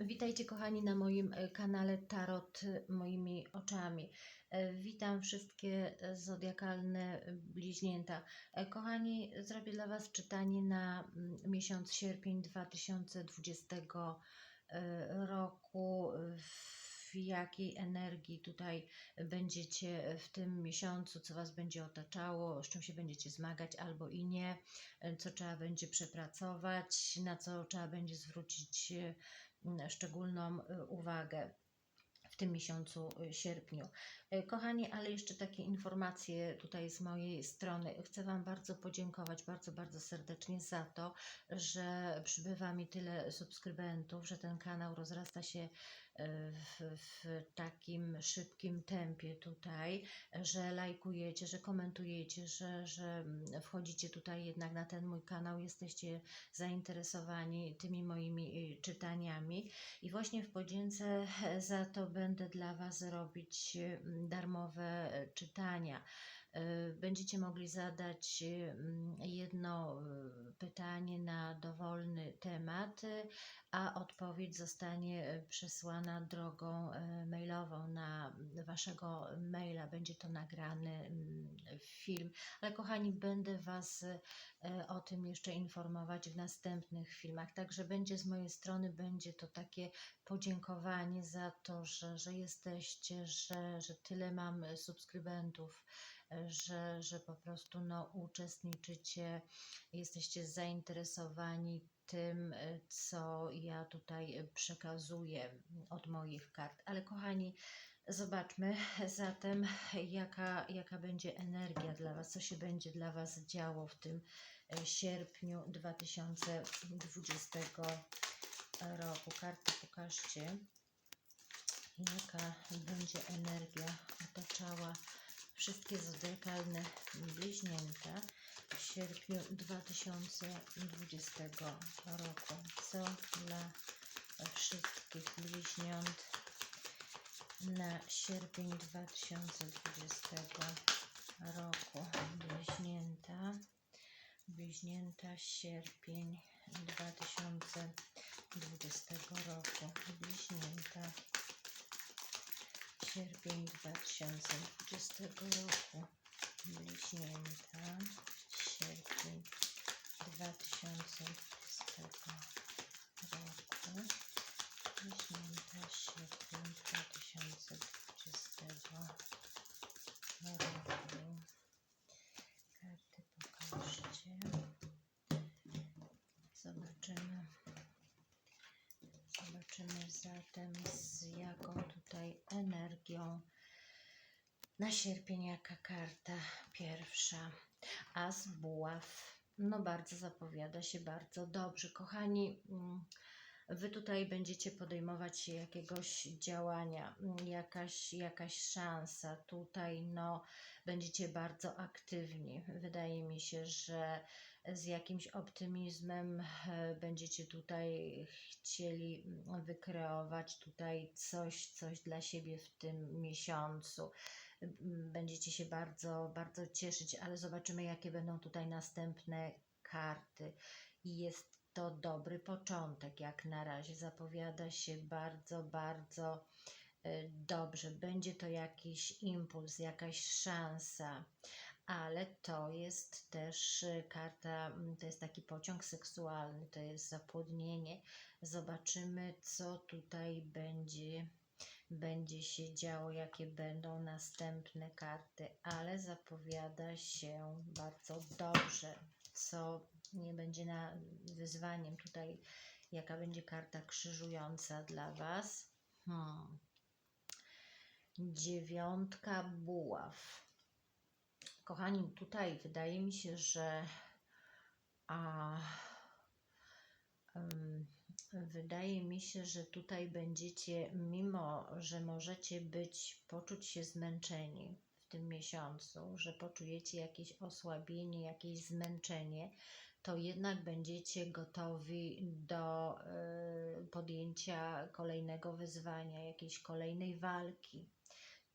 Witajcie kochani na moim e, kanale Tarot moimi oczami. E, Witam wszystkie e, zodiakalne bliźnięta. Kochani, zrobię dla Was czytanie na mm, miesiąc sierpień 2020 e, roku. W jakiej energii tutaj będziecie w tym miesiącu, co Was będzie otaczało, z czym się będziecie zmagać albo i nie, co trzeba będzie przepracować, na co trzeba będzie zwrócić szczególną y, uwagę w tym miesiącu y, sierpniu. Y, Kochani, ale jeszcze takie informacje tutaj z mojej strony. Chcę Wam bardzo podziękować, bardzo, bardzo serdecznie za to, że przybywa mi tyle subskrybentów, że ten kanał rozrasta się y, w, w takim szybkim tempie tutaj, że lajkujecie, że komentujecie, że, że wchodzicie tutaj jednak na ten mój kanał, jesteście zainteresowani tymi moimi y, czytaniami. I właśnie w podzięce e, za to będę dla Was robić darmowe e, czytania. E, Będziecie mogli zadać mm, jedno e, pytanie na dowolny temat, a odpowiedź zostanie e, przesłana drogą mailową na Waszego maila. Będzie to nagrany mm, film. Ale kochani, będę Was o tym jeszcze informować w następnych filmach. Także będzie z mojej strony, będzie to takie podziękowanie za to, że, że jesteście, że, że tyle mam subskrybentów, że, że po prostu no, uczestniczycie, jesteście zainteresowani tym, co ja tutaj przekazuję od moich kart. Ale kochani, zobaczmy zatem, jaka, jaka będzie energia dla Was, co się będzie dla Was działo w tym e, sierpniu 2020 roku. Karty pokażcie, jaka będzie energia otaczała wszystkie zodiakalne bliźnięta w sierpniu 2020 roku. Co dla wszystkich bliźniąt na sierpień 2020 roku. Bliźnięta, bliźnięta sierpień 2020 roku. Bliźnięta sierpień 2020 roku. Bliźnięta sierpień 2020 roku. Bliźnięta sierpień 2020 roku. Karty pokażcie. Zobaczymy. Zobaczymy zatem z jaką tutaj energią na sierpień jaka karta pierwsza. As buław. No bardzo zapowiada się bardzo dobrze. Kochani, mm, Wy tutaj będziecie podejmować jakiegoś działania, mm, jakaś, jakaś szansa. Tutaj no, będziecie bardzo aktywni. Wydaje mi się, że z jakimś optymizmem e, będziecie tutaj chcieli mm, wykreować tutaj coś, coś dla siebie w tym miesiącu. M, Będziecie się bardzo, bardzo cieszyć, ale zobaczymy, jakie będą tutaj następne karty. Jest to dobry początek, jak na razie. Zapowiada się bardzo, bardzo e, dobrze. Będzie to jakiś impuls, jakaś szansa, ale to jest też e, karta, m, to jest taki pociąg seksualny, to jest zapłodnienie. Zobaczymy, co tutaj będzie. Będzie się działo, jakie będą następne karty, ale zapowiada się bardzo dobrze, co nie będzie na wyzwaniem tutaj, jaka będzie karta krzyżująca dla Was. Hmm. Dziewiątka buław. Kochani, tutaj wydaje mi się, że a, em, wydaje mi się, że tutaj będziecie, mimo że możecie być, poczuć się zmęczeni w tym miesiącu, że poczujecie jakieś osłabienie, jakieś zmęczenie, to jednak będziecie gotowi do y, podjęcia kolejnego wyzwania, jakiejś kolejnej walki.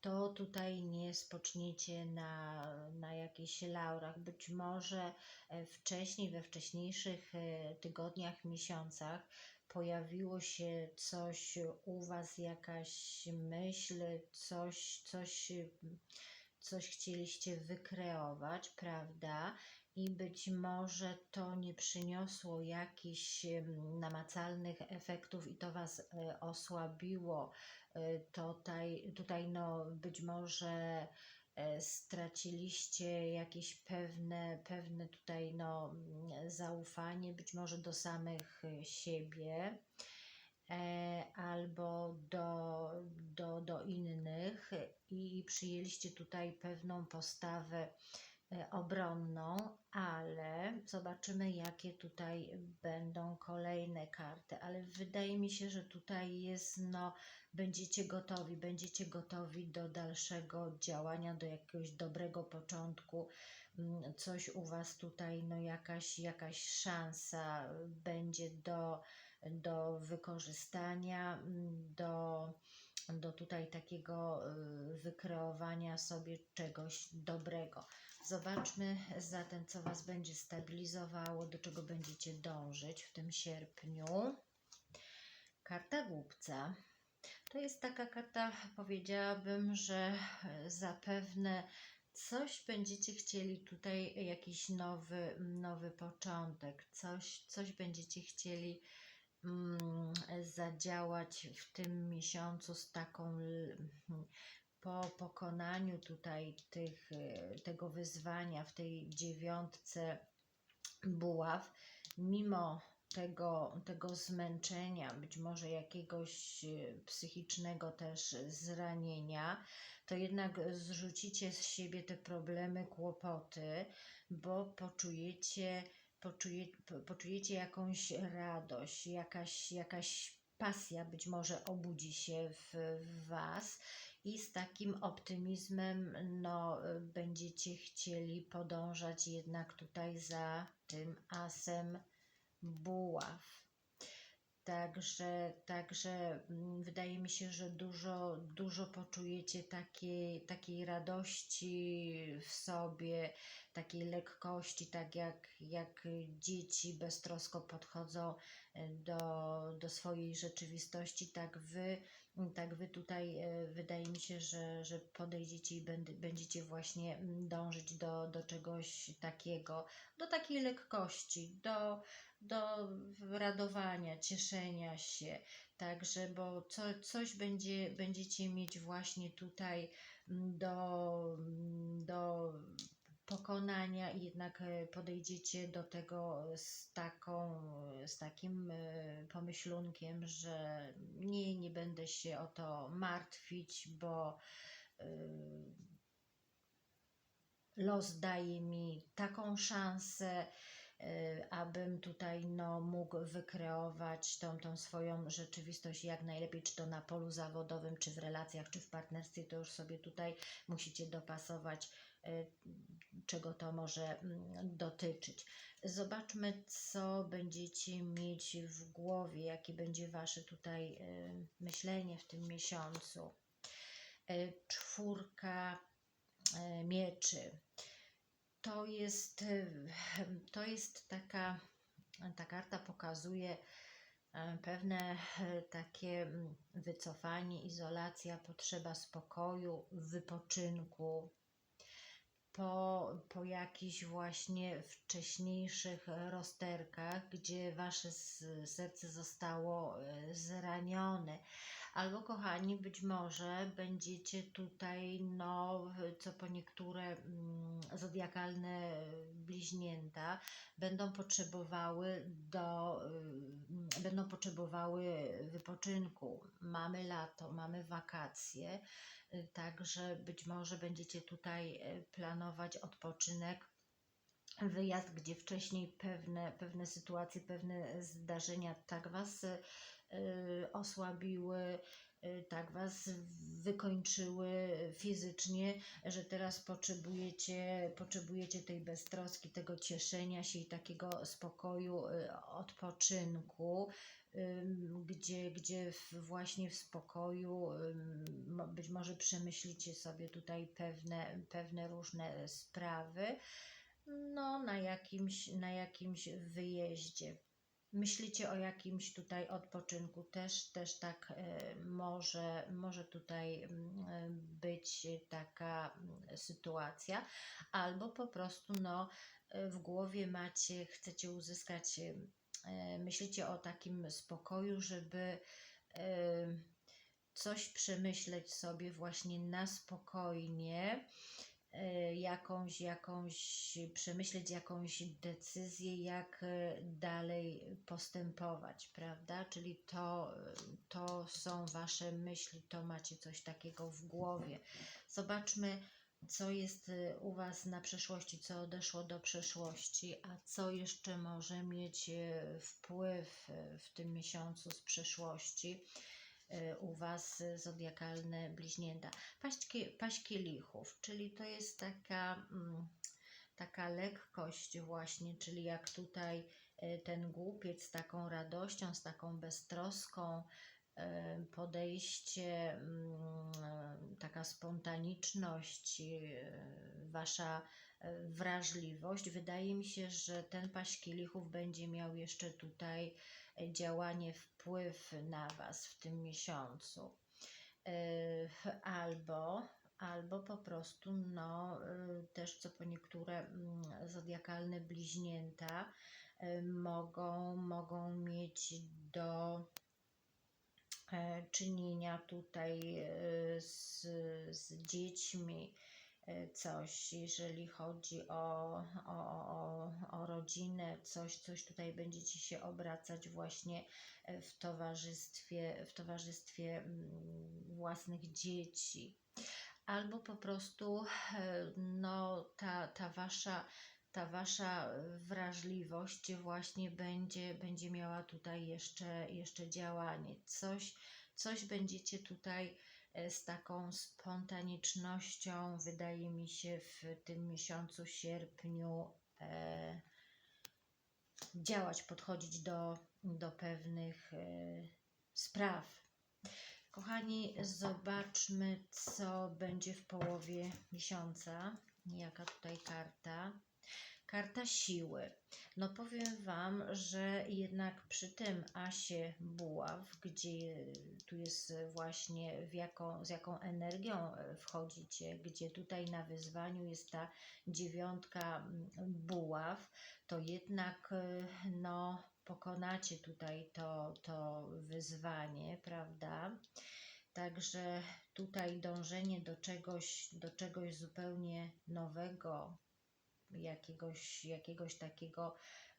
To tutaj nie spoczniecie na, na jakichś laurach. Być może e, wcześniej, we wcześniejszych e, tygodniach, miesiącach pojawiło się coś u Was, jakaś myśl, coś, coś, coś chcieliście wykreować, prawda? I być może to nie przyniosło jakichś namacalnych efektów i to Was e, osłabiło. Tutaj, tutaj no, być może straciliście jakieś pewne, pewne tutaj no, zaufanie, być może do samych e, siebie e, albo do, do, do innych i przyjęliście tutaj pewną postawę e, obronną, ale zobaczymy, jakie tutaj będą kolejne karty. Ale wydaje mi się, że tutaj jest, no, będziecie gotowi, będziecie gotowi do dalszego działania, do jakiegoś dobrego początku. Mm, Coś u Was tutaj, no, jakaś, jakaś szansa będzie do, do wykorzystania, mm, do do tutaj takiego y, wykreowania sobie czegoś dobrego. Zobaczmy zatem, co Was będzie stabilizowało, do czego będziecie dążyć w tym sierpniu. Karta głupca. To jest taka karta, powiedziałabym, że e, zapewne coś będziecie chcieli tutaj, jakiś nowy, nowy początek, coś, coś będziecie chcieli mm, zadziałać w tym miesiącu z taką po pokonaniu tutaj tych, e, tego wyzwania w tej dziewiątce buław, mimo tego, tego zmęczenia, być może jakiegoś e, psychicznego też zranienia, to jednak zrzucicie z siebie te problemy, kłopoty, bo poczujecie, poczuje, po- poczujecie jakąś radość, jakaś, jakaś pasja być może obudzi się w, w Was i z takim optymizmem no, będziecie chcieli podążać jednak tutaj za tym asem buław. Także, także mm, wydaje mi się, że dużo, dużo poczujecie takiej, takiej radości w sobie, takiej lekkości, tak jak, jak dzieci beztrosko podchodzą e, do, do swojej rzeczywistości, tak wy, tak wy tutaj e, wydaje mi się, że, że podejdziecie i będ- będziecie właśnie mm, dążyć do, do czegoś takiego, do takiej lekkości, do, do radowania, cieszenia się. Także, bo co, coś będzie, będziecie mieć właśnie tutaj mm, do, mm, do pokonania i jednak e, podejdziecie do tego z taką, z takim e, pomyślunkiem, że nie, nie będę się o to martwić, bo e, los daje mi taką szansę, abym tutaj no, mógł wykreować tą, tą swoją rzeczywistość jak najlepiej, czy to na polu zawodowym, czy w relacjach, czy w partnerstwie, to już sobie tutaj musicie dopasować, czego to może mm, dotyczyć. Zobaczmy, co będziecie mieć w głowie, jakie będzie Wasze tutaj y, myślenie w tym miesiącu. Y, Czwórka y, mieczy to jest, to jest taka, ta karta pokazuje pewne takie mm, wycofanie, izolacja, potrzeba spokoju, wypoczynku. Po, po jakichś właśnie wcześniejszych rozterkach, gdzie wasze serce zostało e, zranione, Albo kochani, być może będziecie tutaj, no, co po niektóre mm, zodiakalne bliźnięta będą potrzebowały do, y, będą potrzebowały wypoczynku. Mamy lato, mamy wakacje, y, także być może będziecie tutaj y, planować odpoczynek wyjazd, gdzie wcześniej pewne, pewne sytuacje, pewne zdarzenia tak Was y, osłabiły, y, tak Was wykończyły fizycznie, że teraz potrzebujecie, potrzebujecie tej beztroski, tego cieszenia się i takiego spokoju, y, odpoczynku. Gdzie, gdzie właśnie w spokoju być może przemyślicie sobie tutaj pewne, pewne różne sprawy, no, na jakimś, na jakimś wyjeździe. Myślicie o jakimś tutaj odpoczynku, też, też tak e, może, może tutaj mm, e, być taka mm, sytuacja, albo po prostu no, e, w głowie macie, chcecie uzyskać, myślicie o takim spokoju, żeby coś przemyśleć sobie właśnie na spokojnie, jakąś, jakąś, przemyśleć jakąś decyzję, jak e, dalej postępować, prawda? Czyli to, e, to są Wasze myśli, to macie coś takiego w głowie. Zobaczmy, co jest e, u Was na przeszłości, co odeszło do przeszłości, a co jeszcze może mieć e, wpływ e, w tym miesiącu z przeszłości e, u Was e, zodiakalne bliźnięta. Paść, kie- paść kielichów, czyli to jest taka, mm, taka lekkość właśnie, czyli jak tutaj e, ten głupiec z taką radością, z taką beztroską, e, podejście, mm, e, taka spontaniczność, e, Wasza e, wrażliwość. Wydaje mi się, że ten paść kielichów będzie miał jeszcze tutaj e, działanie, wpływ na Was w tym miesiącu. E, Albo, albo po prostu, no, e, też co po niektóre mm, zodiakalne bliźnięta e, mogą, mogą mieć do e, czynienia tutaj z, z dziećmi coś, jeżeli chodzi o, o, o, o rodzinę, coś, coś tutaj będziecie się obracać właśnie e, w towarzystwie, w towarzystwie mm, własnych dzieci. Albo po prostu e, no, ta, ta wasza ta wasza wrażliwość właśnie będzie, będzie miała tutaj jeszcze, jeszcze działanie. Coś, coś będziecie tutaj z taką spontanicznością, wydaje mi się, w tym miesiącu sierpniu e, działać, podchodzić do, do pewnych e, spraw. Kochani, zobaczmy, co będzie w połowie miesiąca. Jaka tutaj karta? Karta siły. No powiem Wam, że jednak przy tym asie buław, gdzie tu jest właśnie w jaką, z jaką energią e, wchodzicie, gdzie tutaj na wyzwaniu jest ta dziewiątka mm, buław, to jednak e, no pokonacie tutaj to, to wyzwanie, prawda? Także tutaj dążenie do czegoś, do czegoś zupełnie nowego, jakiegoś, jakiegoś takiego,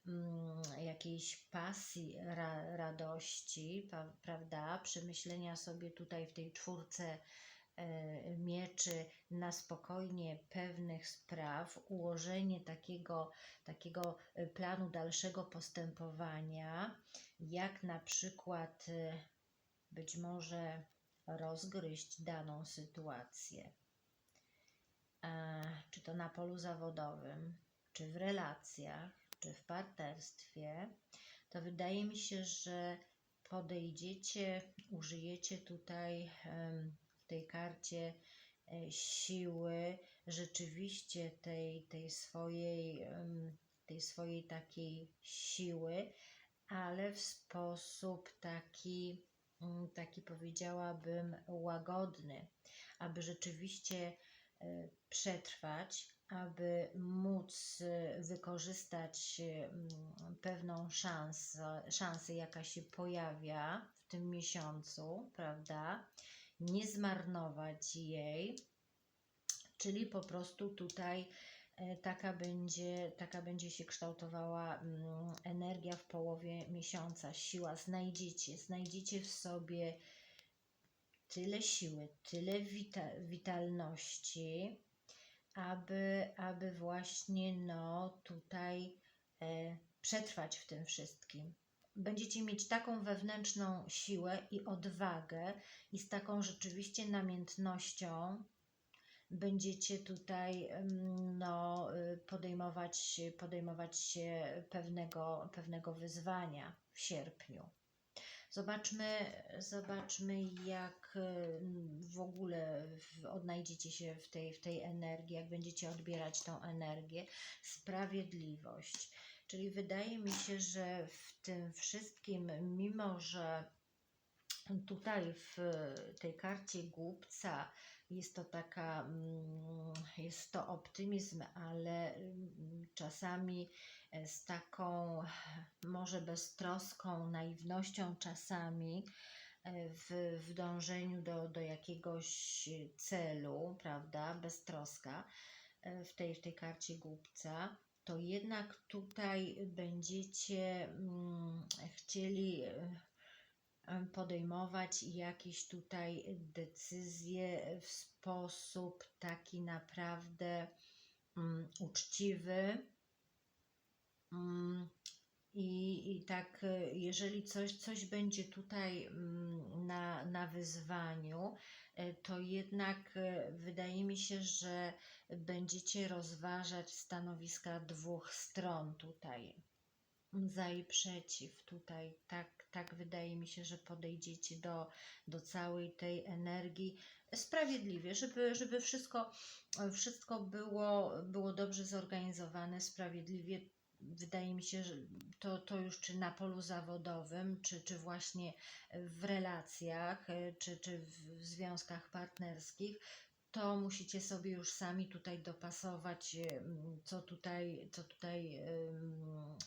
mm, jakiejś pasji, ra, radości, pa, prawda? Przemyślenia sobie tutaj w tej czwórce e, mieczy na spokojnie pewnych spraw, ułożenie takiego, takiego e, planu dalszego postępowania, jak na przykład e, być może rozgryźć daną sytuację czy to na polu zawodowym, czy w relacjach, czy w partnerstwie, to wydaje mi się, że podejdziecie, użyjecie tutaj w tej karcie e, siły rzeczywiście tej, tej swojej, tej swojej takiej siły, ale w sposób taki, mm, taki powiedziałabym łagodny, aby rzeczywiście e, przetrwać, aby móc e, wykorzystać mm, pewną szansę, szansę, jaka się pojawia w tym miesiącu, prawda? Nie zmarnować jej, czyli po prostu tutaj e, taka będzie, taka będzie się kształtowała mm, energia w połowie miesiąca, siła. Znajdziecie, znajdziecie w sobie tyle siły, tyle wita witalności, aby, aby właśnie no tutaj e, przetrwać w tym wszystkim. Będziecie mieć taką wewnętrzną siłę i odwagę i z taką rzeczywiście namiętnością będziecie tutaj no, y, podejmować, podejmować się pewnego, pewnego wyzwania w sierpniu. Zobaczmy, zobaczmy jak y, w ogóle odnajdziecie się w tej, w tej energii, jak będziecie odbierać tą energię. Sprawiedliwość. Czyli wydaje mi się, że w tym wszystkim, mimo że tutaj w tej karcie głupca jest to taka, mm, jest to optymizm, ale mm, czasami z taką może beztroską, naiwnością czasami e, w, w dążeniu do, do jakiegoś celu, prawda, beztroska e, w tej, w tej karcie głupca, to jednak tutaj będziecie mm, chcieli em, podejmować jakieś tutaj decyzje w sposób taki naprawdę mm, uczciwy. Mm, I, I tak, e, jeżeli coś, coś będzie tutaj mm, na, na wyzwaniu, e, to jednak e, wydaje mi się, że będziecie rozważać stanowiska dwóch stron tutaj. Za i przeciw tutaj. Tak, tak wydaje mi się, że podejdziecie do, do całej tej energii sprawiedliwie, żeby, żeby wszystko, wszystko było, było dobrze zorganizowane, sprawiedliwie wydaje mi się, że to, to już czy na polu zawodowym, czy, czy właśnie w relacjach, e, czy, czy w związkach partnerskich, to musicie sobie już sami tutaj dopasować, em, co tutaj, co tutaj, em,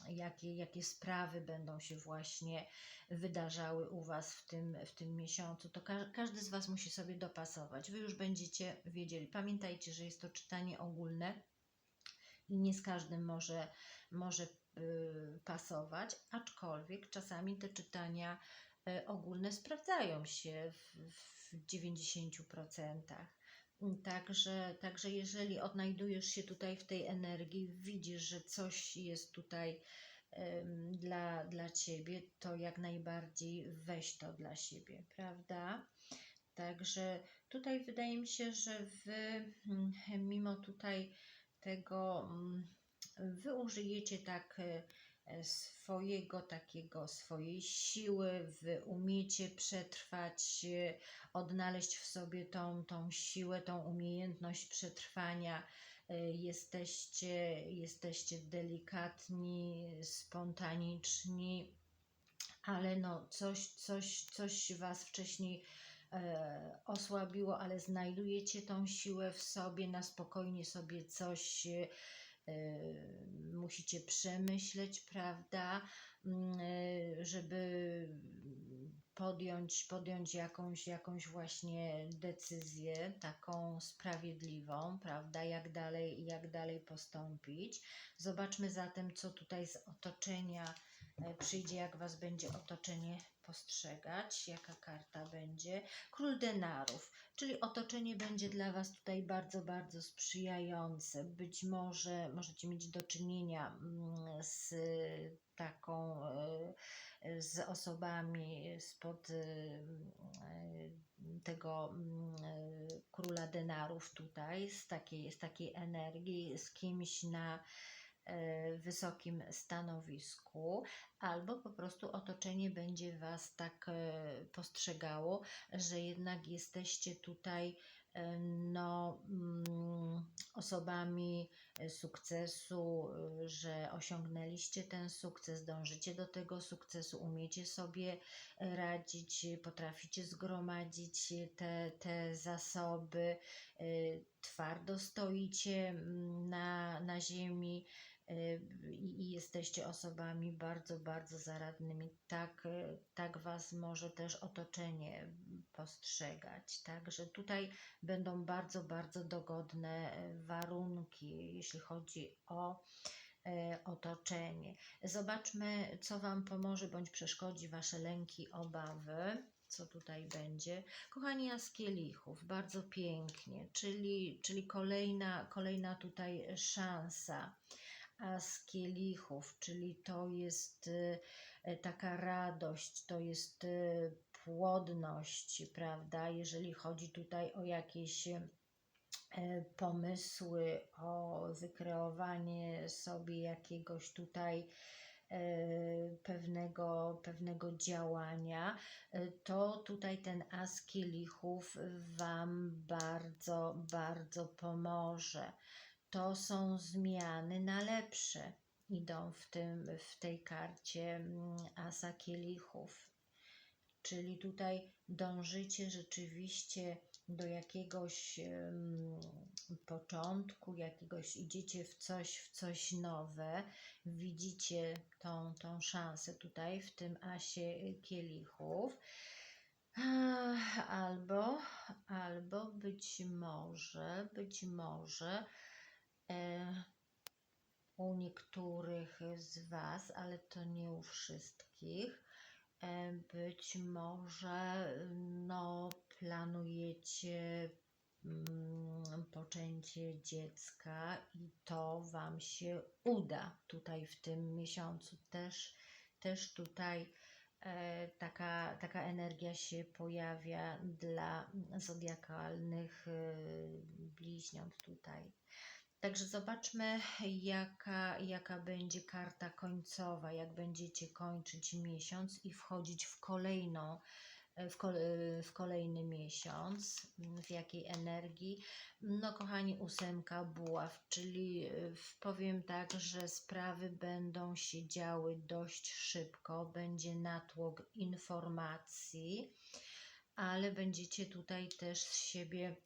jakie, jakie sprawy będą się właśnie wydarzały u Was w tym, w tym miesiącu. To ka każdy z Was musi sobie dopasować. Wy już będziecie wiedzieli. Pamiętajcie, że jest to czytanie ogólne i nie z każdym może, może y, pasować, aczkolwiek czasami te czytania y, ogólne sprawdzają się w, w 90%. Także, także jeżeli odnajdujesz się tutaj w tej energii, widzisz, że coś jest tutaj dla, dla ciebie, to jak najbardziej weź to dla siebie, prawda? Także tutaj wydaje mi się, że wy, mm, mimo tutaj tego, wy użyjecie tak e, e, swojego takiego, swojej siły, wy umiecie przetrwać, e, odnaleźć w sobie tą, tą siłę, tą umiejętność przetrwania. Jesteście, jesteście delikatni, spontaniczni, ale no coś, coś, coś was wcześniej osłabiło, ale znajdujecie tą siłę w sobie, na spokojnie sobie coś musicie przemyśleć, prawda, e, żeby podjąć, podjąć jakąś, jakąś właśnie decyzję taką sprawiedliwą, prawda, jak dalej, jak dalej postąpić. Zobaczmy zatem, co tutaj z otoczenia przyjdzie, jak Was będzie otoczenie postrzegać, jaka karta będzie. Król denarów, czyli otoczenie będzie dla Was tutaj bardzo, bardzo sprzyjające. Być może możecie mieć do czynienia mm, z taką, e, z osobami spod e, tego mm, e, króla denarów tutaj, z takiej, z takiej energii, z kimś na wysokim stanowisku, albo po prostu otoczenie będzie Was tak postrzegało, że jednak jesteście tutaj no, mm, osobami sukcesu, że osiągnęliście ten sukces, dążycie do tego sukcesu, umiecie sobie radzić, potraficie zgromadzić te, te zasoby, twardo stoicie mm, na, na ziemi, i jesteście osobami bardzo, bardzo zaradnymi. Tak, tak Was może też otoczenie postrzegać. Także tutaj będą bardzo, bardzo dogodne warunki, jeśli chodzi o otoczenie. Zobaczmy, co Wam pomoże bądź przeszkodzi Wasze lęki, obawy. Co tutaj będzie? Kochani Jaskielichów, bardzo pięknie, czyli, czyli kolejna, kolejna tutaj szansa z kielichów, czyli to jest y, taka radość, to jest y, płodność, prawda? Jeżeli chodzi tutaj o jakieś y, pomysły, o wykreowanie sobie jakiegoś tutaj pewnego, pewnego działania, to tutaj ten as kielichów Wam bardzo, bardzo pomoże to są zmiany na lepsze. idą w, tym, w tej karcie mm, Asa Kielichów. Czyli tutaj dążycie rzeczywiście do jakiegoś em, początku, jakiegoś idziecie w coś, w coś nowe, widzicie tą, tą szansę tutaj w tym asie kielichów. Albo, albo być może, być może niektórych z Was, ale to nie u wszystkich, e, być może no, planujecie mm, poczęcie dziecka i to Wam się uda tutaj w tym miesiącu. Też, też tutaj e, taka, taka energia się pojawia dla zodiakalnych e, bliźniąt tutaj. Także zobaczmy, jaka, jaka będzie karta końcowa, jak będziecie kończyć miesiąc i wchodzić w kolejną, w, kol, w kolejny miesiąc, w jakiej energii. No, kochani, ósemka buław, czyli y, powiem tak, że sprawy będą się działy dość szybko, będzie natłok informacji, ale będziecie tutaj też z siebie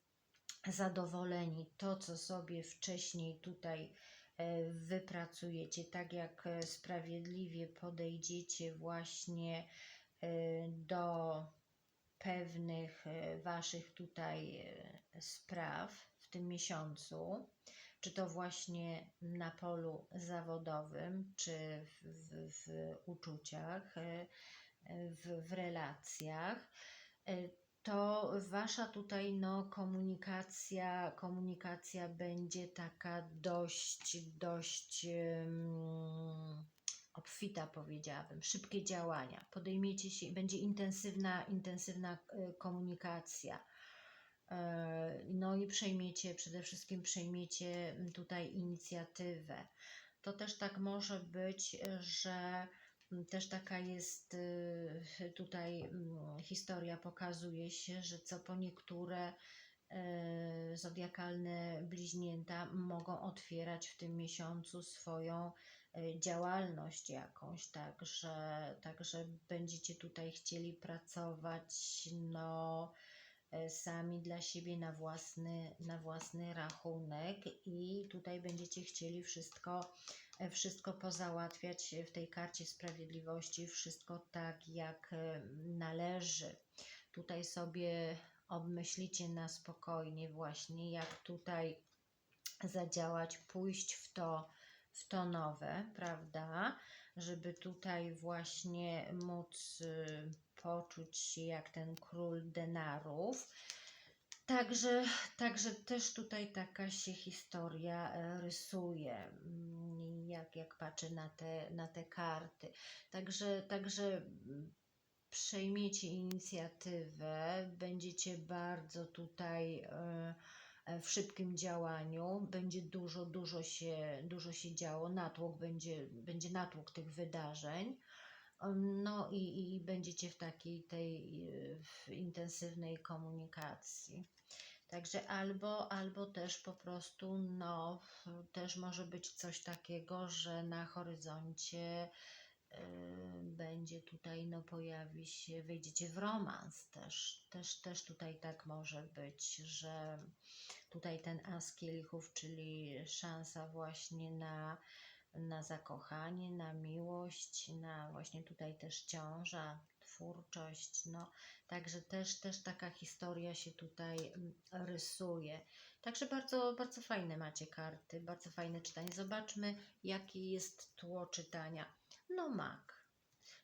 zadowoleni. To, co sobie wcześniej tutaj e, wypracujecie, tak jak e, sprawiedliwie podejdziecie właśnie e, do pewnych Waszych tutaj spraw w tym miesiącu, czy to właśnie na polu zawodowym, czy w, w, w uczuciach, w, w relacjach, to wasza tutaj no, komunikacja, komunikacja będzie taka dość, dość um, obfita, powiedziałabym, szybkie działania. Podejmiecie się, będzie intensywna, intensywna e, komunikacja. E, no i przejmiecie, przede wszystkim przejmiecie tutaj inicjatywę. To też tak może być, że też taka jest y, tutaj mm, historia, pokazuje się, że co po niektóre y, zodiakalne bliźnięta mogą otwierać w tym miesiącu swoją y, działalność jakąś, także, także będziecie tutaj chcieli pracować no, sami dla siebie na własny, na własny rachunek i tutaj będziecie chcieli wszystko wszystko pozałatwiać w tej karcie sprawiedliwości, wszystko tak jak e, należy. Tutaj sobie obmyślicie na spokojnie właśnie, jak tutaj zadziałać, pójść w to, w to nowe, prawda? Żeby tutaj właśnie móc y, poczuć się jak ten król denarów Także, także też tutaj taka się historia e, rysuje, mm, jak, jak patrzę na te, na te karty. Także, także mm, przejmiecie inicjatywę, będziecie bardzo tutaj e, e, w szybkim działaniu, będzie dużo, dużo się, dużo się działo, natłok będzie, będzie natłok tych wydarzeń. No i, i będziecie w takiej tej w intensywnej komunikacji. Także albo, albo też po prostu, no, też może być coś takiego, że na horyzoncie y, będzie tutaj, no, pojawi się, wejdziecie w romans też. Też, też tutaj tak może być, że tutaj ten as kielichów, czyli szansa właśnie na na zakochanie, na miłość, na właśnie tutaj też ciąża, twórczość, no, także też, też taka historia się tutaj mm, rysuje. Także bardzo, bardzo fajne macie karty, bardzo fajne czytanie. Zobaczmy, jakie jest tło czytania. No mak,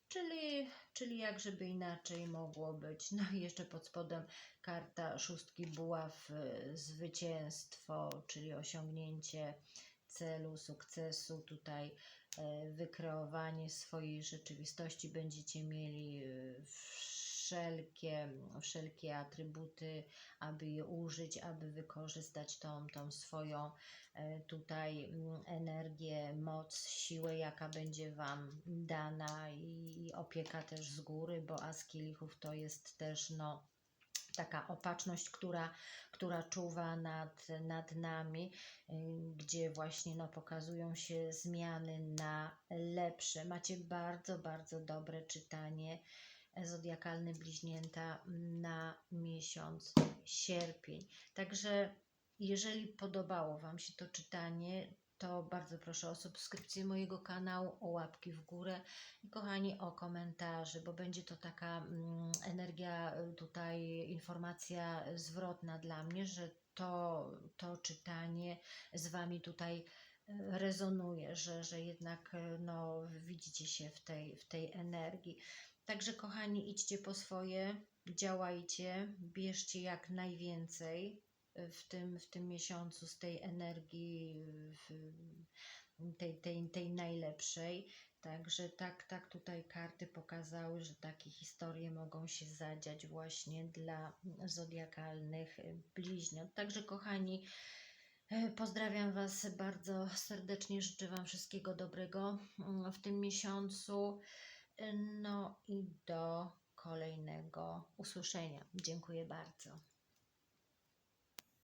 czyli, czyli jak żeby inaczej mogło być. No i jeszcze pod spodem karta szóstki buław, y, zwycięstwo, czyli osiągnięcie celu, sukcesu, tutaj e, wykreowanie swojej rzeczywistości. Będziecie mieli e, wszelkie, wszelkie atrybuty, aby je użyć, aby wykorzystać tą, tą swoją e, tutaj mm, energię, moc, siłę, jaka będzie Wam dana i, opieka też z góry, bo as kielichów to jest też no taka opatrzność, która, która czuwa nad, nad nami, y, gdzie właśnie no, pokazują się zmiany na lepsze. Macie bardzo, bardzo dobre czytanie e, zodiakalne bliźnięta na miesiąc sierpień. Także jeżeli podobało Wam się to czytanie, to bardzo proszę o subskrypcję mojego kanału, o łapki w górę i kochani o komentarze, bo będzie to taka mm, energia, y, tutaj informacja zwrotna dla mnie, że to, to czytanie z Wami tutaj y, rezonuje, że, że jednak y, no, widzicie się w tej, w tej energii. Także kochani, idźcie po swoje, działajcie, bierzcie jak najwięcej w tym, w tym miesiącu z tej energii tej, tej, tej najlepszej. Także tak, tak tutaj karty pokazały, że takie historie mogą się zadziać właśnie dla zodiakalnych bliźniąt. Także kochani, e, pozdrawiam Was bardzo serdecznie, życzę Wam wszystkiego dobrego mm, w tym miesiącu. No i do kolejnego usłyszenia. Dziękuję bardzo.